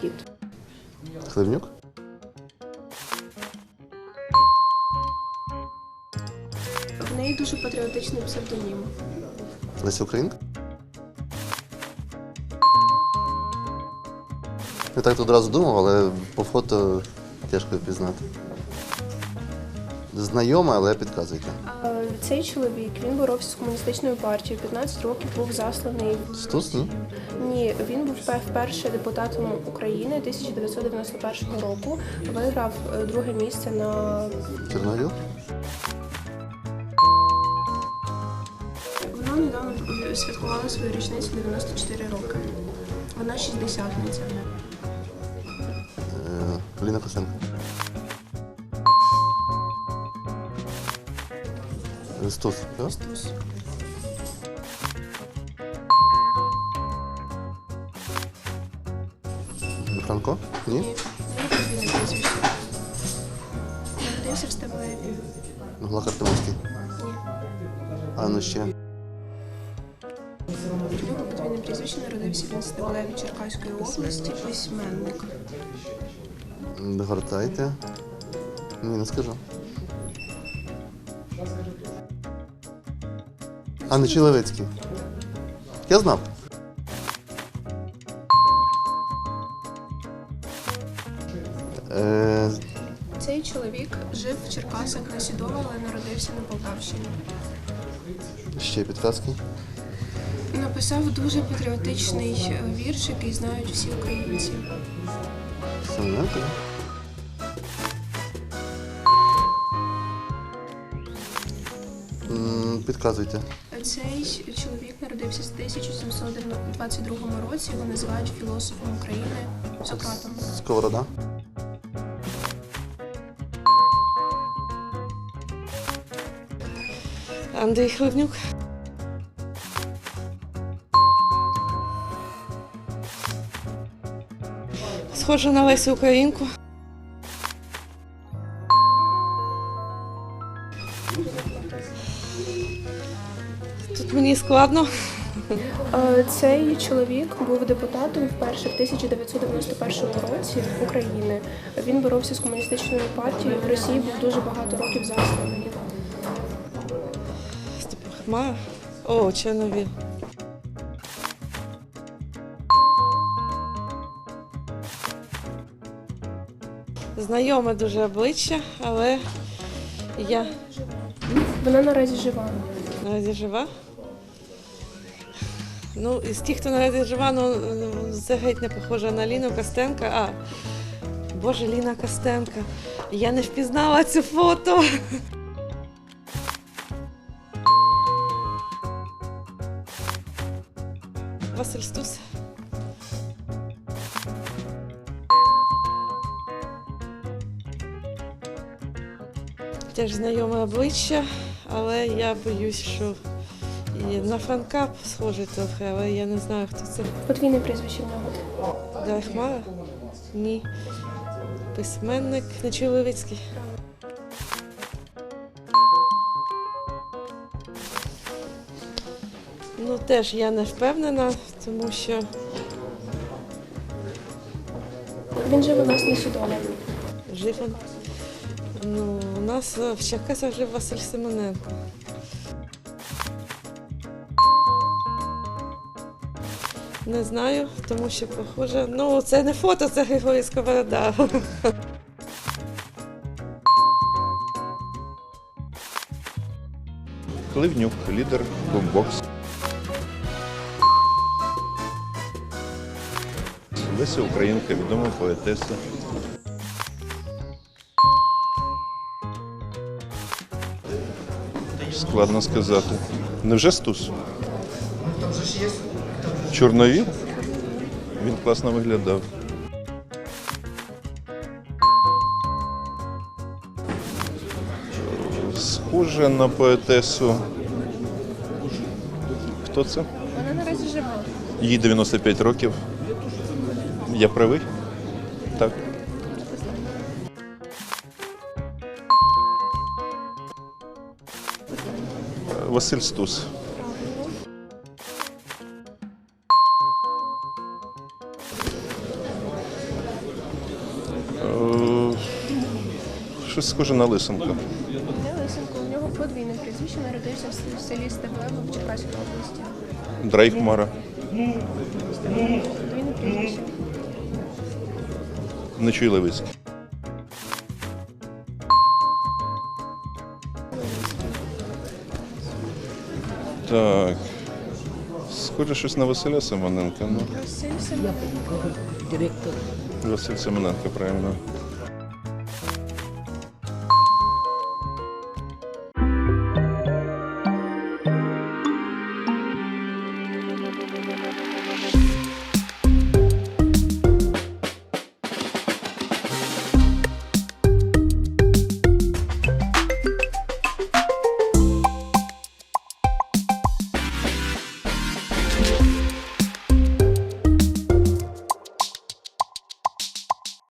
хід. Хливнюк? В неї дуже патріотичний псевдонім. Леся Українка? Я так одразу думав, але по фото тяжко впізнати. Знайома, але підказуйте. А Цей чоловік він боровся з комуністичною партією. 15 років був засланий. Стус, ні? Він був пе- вперше депутатом України 1991 року. Виграв е, друге місце на Чорновіл? вона недавно е, святкувала свою річницю 94 роки. Вона шістдесятниця. Е, Поліна Косенко. Стус, так? Франко? Ні? Глах Артемовський. Ні. А ну ще. У нього подвійне прізвище народився він в Черкаської області, письменник. Догортайте. Ні, не скажу. А не Чиловецький. Я знав. Е, Цей чоловік жив в Черкасах на Сідово, але народився на Полтавщині. ще підказки. Написав дуже патріотичний е, вірш, який знають всі українці. Соненко. М, Підказуйте. Цей чоловік народився в 1722 році. Його називають філософом України Сократом. Сковорода. Андрій Хливнюк. Схожа на Лесю Українку. Тут мені складно. Е, Цей чоловік був депутатом вперше в 1991 році України. Він боровся з комуністичною партією. В Росії був дуже багато років засланий. Хмара. О, Чорновіл. Знайоме дуже обличчя, але я Вона наразі жива. Наразі жива. Ну, із тих, хто наразі жива, ну це геть не похоже на Ліну Костенка. А, Боже, Ліна Костенка. Я не впізнала цю фото. Василь Стус. Теж знайоме обличчя, але я боюсь, що і на Франка схожий трохи, але я не знаю, хто це. Подвійне прізвище в нього. Дар'я Хмара? Ні. Письменник Нечоловіцький. Ну, теж я не впевнена, тому що Він жив у нас на Сідово. жив він. Ну, у нас е, в Черкасах жив Василь Симоненко. Не знаю, тому що похоже. Ну, це не фото, це Григорій Сковорода. Кливнюк, лідер бомбокс. Леся Українка, відома поетеса. Складно сказати. Невже Стус? Чорновіл? Він класно виглядав. Схоже на поетесу. Хто це? Вона наразі жива. Їй 95 років. Я правий? Так. Василь Стус. Е, щось схоже на лисенка. Не Лисенко, у нього подвійне прізвище, народився в селі Стеблево в Черкаській області. Дрейхмара. Подвійне прізвище. Нечуй Левицький. Так. Схоже щось на Василя Семененка. Ну, Василь Семененко. Василь Семененко, правильно.